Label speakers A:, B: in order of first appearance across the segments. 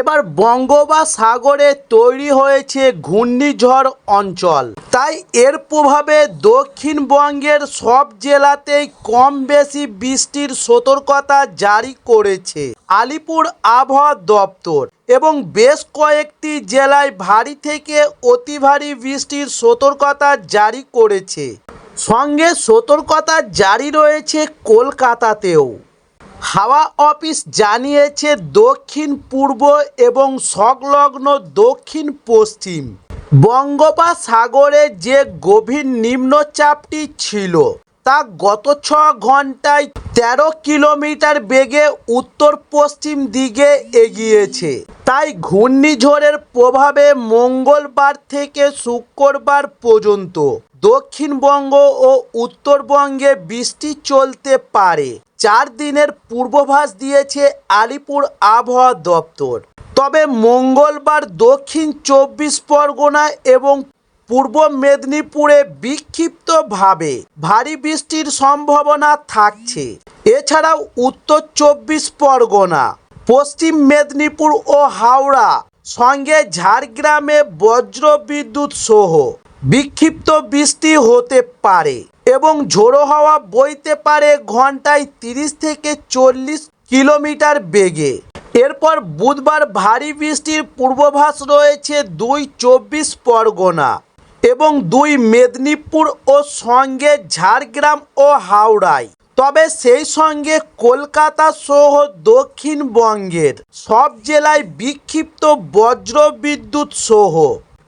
A: এবার বঙ্গোপসাগরে তৈরি হয়েছে ঘূর্ণিঝড় অঞ্চল। তাই এর প্রভাবে দক্ষিণবঙ্গের সব জেলাতেই কম বেশি বৃষ্টির সতর্কতা জারি করেছে আলিপুর আবহাওয়া দপ্তর এবং বেশ কয়েকটি জেলায় ভারী থেকে অতি ভারী বৃষ্টির সতর্কতা জারি করেছে। সঙ্গে সতর্কতা জারি রয়েছে কলকাতাতেও। হাওয়া অফিস জানিয়েছে দক্ষিণ, পূর্ব এবং সংলগ্ন দক্ষিণ, পশ্চিম। বঙ্গোপসাগরে যে গভীর নিম্নচাপটি ছিল, তা গত ছ ঘন্টায় তেরো কিলোমিটার বেগে উত্তর পশ্চিম দিকে এগিয়েছে। তাই ঘূর্ণিঝড়ের প্রভাবে মঙ্গলবার থেকে শুক্রবার পর্যন্ত দক্ষিণবঙ্গ ও উত্তরবঙ্গে বৃষ্টি চলতে পারে। চার দিনের পূর্বাভাস দিয়েছে আলিপুর আবহাওয়া দপ্তর। তবে মঙ্গলবার দক্ষিণ চব্বিশ পরগনা এবং পূর্ব মেদিনীপুরে বিক্ষিপ্তভাবে ভারী বৃষ্টির সম্ভাবনা থাকছে। এছাড়াও উত্তর চব্বিশ পরগনা, পশ্চিম মেদিনীপুর ও হাওড়া সঙ্গে ঝাড়গ্রামে বজ্র বিদ্যুৎ সহ বিক্ষিপ্ত বৃষ্টি হতে পারে এবং ঝোড়ো হাওয়া বইতে পারে ঘন্টায় তিরিশ থেকে চল্লিশ কিলোমিটার বেগে। এরপর বুধবার ভারী বৃষ্টির পূর্বাভাস রয়েছে দুই চব্বিশ পরগনা এবং দুই মেদিনীপুর ও সঙ্গে ঝাড়গ্রাম ও হাওড়ায়। তবে সেই সঙ্গে কলকাতা সহ দক্ষিণবঙ্গের সব জেলায় বিক্ষিপ্ত বজ্র বিদ্যুৎ সহ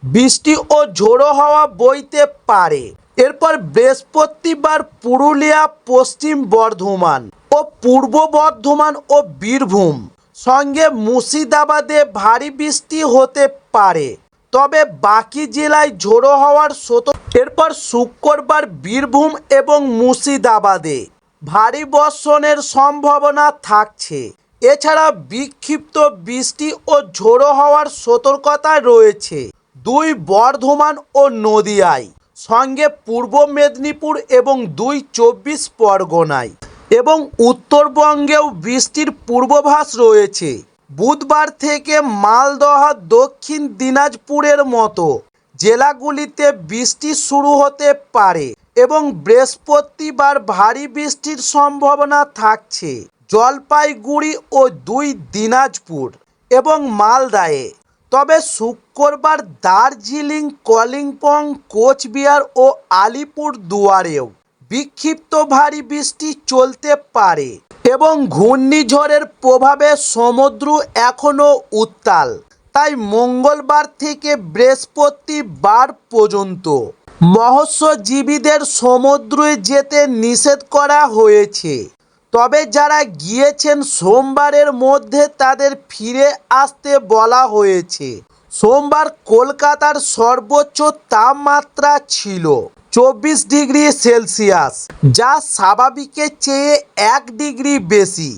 A: বৃষ্টি ও ঝোড়ো হাওয়া বইতে পারে। এরপর বৃহস্পতিবার পুরুলিয়া, পশ্চিম বর্ধমান ও পূর্ব বর্ধমান ও বীরভূম। সঙ্গে মুর্শিদাবাদে ভারী বৃষ্টি হতে পারে। তবে বাকি জেলায় ঝোড়ো হওয়ার সত এরপর শুক্রবার বীরভূম এবং মুর্শিদাবাদে ভারী বর্ষণের সম্ভাবনা থাকছে। এছাড়া বিক্ষিপ্ত বৃষ্টি ও ঝোড়ো হওয়ার সতর্কতা রয়েছে। দুই বর্ধমান ও নদিয়ায়, সঙ্গে পূর্ব মেদিনীপুর এবং দুই চব্বিশ পরগনায় এবং উত্তরবঙ্গেও বৃষ্টির পূর্বাভাস রয়েছে। বুধবার থেকে মালদহ, দক্ষিণ দিনাজপুরের মতো জেলাগুলিতে বৃষ্টি শুরু হতে পারে এবং বৃহস্পতিবার ভারী বৃষ্টির সম্ভাবনা থাকছে। জলপাইগুড়ি ও দুই দিনাজপুর এবং মালদায়ে। তবে শুক্রবার দার্জিলিং, কলিম্পং, কোচবিহার ও আলিপুর দুয়ারেও বিক্ষিপ্ত ভারী বৃষ্টি চলতে পারে এবং ঘূর্ণিঝড়ের প্রভাবে সমুদ্র এখনও উত্তাল। তাই মঙ্গলবার থেকে বৃহস্পতিবার পর্যন্ত মৎস্যজীবীদের সমুদ্রে যেতে নিষেধ করা হয়েছে। তবে যারা গিয়েছেন সোমবারের মধ্যে তাদের ফিরে আসতে বলা হয়েছে। সোমবার কলকাতার সর্বোচ্চ তাপমাত্রা ছিল চব্বিশ ডিগ্রি সেলসিয়াস যা স্বাভাবিকের চেয়ে এক ডিগ্রি বেশি।